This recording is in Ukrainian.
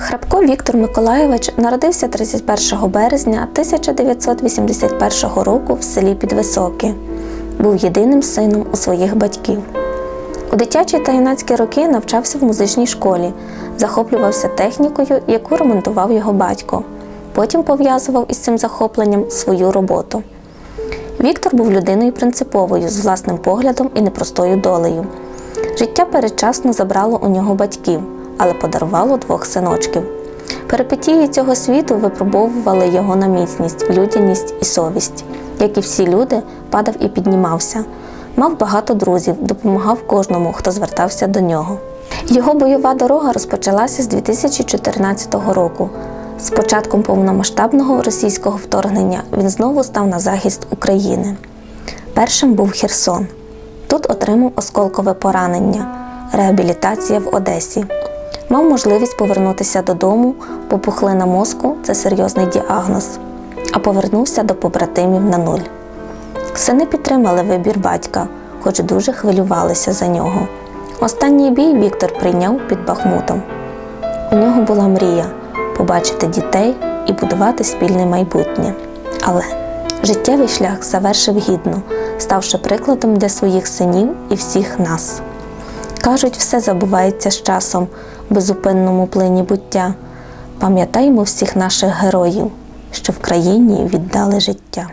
Шевко Віктор Миколайович народився 31 березня 1981 року в селі Підвисоке. Був єдиним сином у своїх батьків. У дитячі та юнацькі роки навчався в музичній школі, захоплювався технікою, яку ремонтував його батько. Потім пов'язував із цим захопленням свою роботу. Віктор був людиною принциповою, з власним поглядом і непростою долею. Життя передчасно забрало у нього батьків, але подарувало двох синочків. Перипетії цього світу випробовували його на міцність, людяність і совість. Як і всі люди, падав і піднімався. Мав багато друзів, допомагав кожному, хто звертався до нього. Його бойова дорога розпочалася з 2014 року. З початком повномасштабного російського вторгнення він знову став на захист України. Першим був Херсон. Тут отримав осколкове поранення, реабілітація в Одесі. Мав можливість повернутися додому, бо пухлина мозку це серйозний діагноз, а повернувся до побратимів на нуль. Сини підтримали вибір батька, хоч дуже хвилювалися за нього. Останній бій Віктор прийняв під Бахмутом. У нього була мрія побачити дітей і будувати спільне майбутнє. Але життєвий шлях завершив гідно, ставши прикладом для своїх синів і всіх нас. Кажуть, все забувається з часом, безупинному плині буття. Пам'ятаймо всіх наших героїв, що в країні віддали життя.